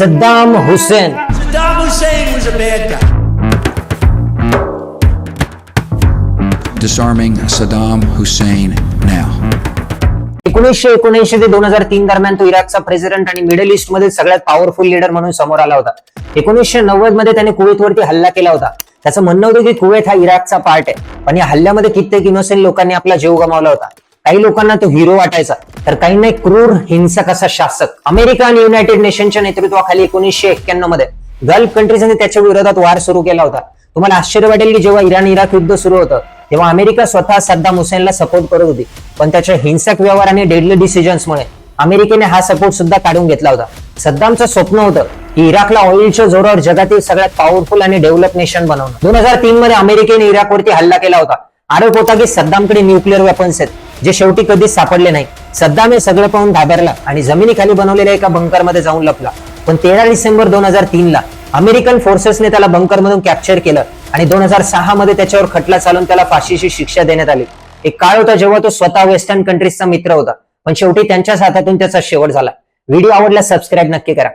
Saddam Hussain. Saddam Hussein was a bad guy. disarming Saddam Hussein now. एकोणीसशे एकोणऐंशी ते दोन हजार तीन दरम्यान तो इराकचा प्रेसिडेंट आणि मिडल ईस्ट मधील सगळ्यात पॉवरफुल लीडर म्हणून समोर आला होता. एकोणीसशे नव्वदमध्ये त्याने कुवेतवरती हल्ला केला होता. त्याचं म्हणणं होतं की कुवेत हा इराकचा पार्ट आहे. पण या हल्ल्यामध्ये कित्येक इनोसेंट लोकांनी आपला जीव गमावला होता. काही लोकांना तो हिरो वाटायचा. तर काहींना एक क्रूर हिंसक असा शासक. अमेरिका आणि युनायटेड नेशनच्या नेतृत्वाखाली एकोणीसशे एक्क्याण्णवमध्ये गल्फ कंट्रीजने त्याच्या विरोधात वार सुरू केला होता. तुम्हाला आश्चर्य वाटेल की जेव्हा इराण इराक युद्ध सुरू होतं तेव्हा अमेरिका स्वतः सद्दाम हुसेनला सपोर्ट करत होती. पण त्याच्या हिंसक व्यवहार आणि डेडली डिसिजन्समुळे अमेरिकेने हा सपोर्ट सुद्धा काढून घेतला होता. सद्दामचं स्वप्न होतं की इराकला ऑइलच्या जोरावर जगातील सगळ्यात पॉवरफुल आणि डेव्हलप नेशन बनवणं. दोन हजार तीन मध्ये अमेरिकेने इराकवरती हल्ला केला होता. आरोप होता की सद्दामकडे न्यूक्लिअर वेपन्स आहेत. जे शेवटी कधीच सापडले नाही. सद्दाम हे सगळं पाहून घाबरला आणि जमिनीखाली बनवलेल्या एका बंकरमध्ये जाऊन लपला. पण तेरा डिसेंबर दोन हजार तीन ला अमेरिकन फोर्सेसने त्याला बंकरमधून कॅप्चर केलं आणि दोन हजार सहा मध्ये त्याच्यावर खटला चालून त्याला फाशीची शिक्षा देण्यात आली. एक काळ होता जेव्हा तो स्वतः वेस्टर्न कंट्रीजचा मित्र होता. पण शेवटी त्यांच्याच हातातून त्याचा शेवट झाला. व्हिडिओ आवडल्यास सबस्क्राईब नक्की करा.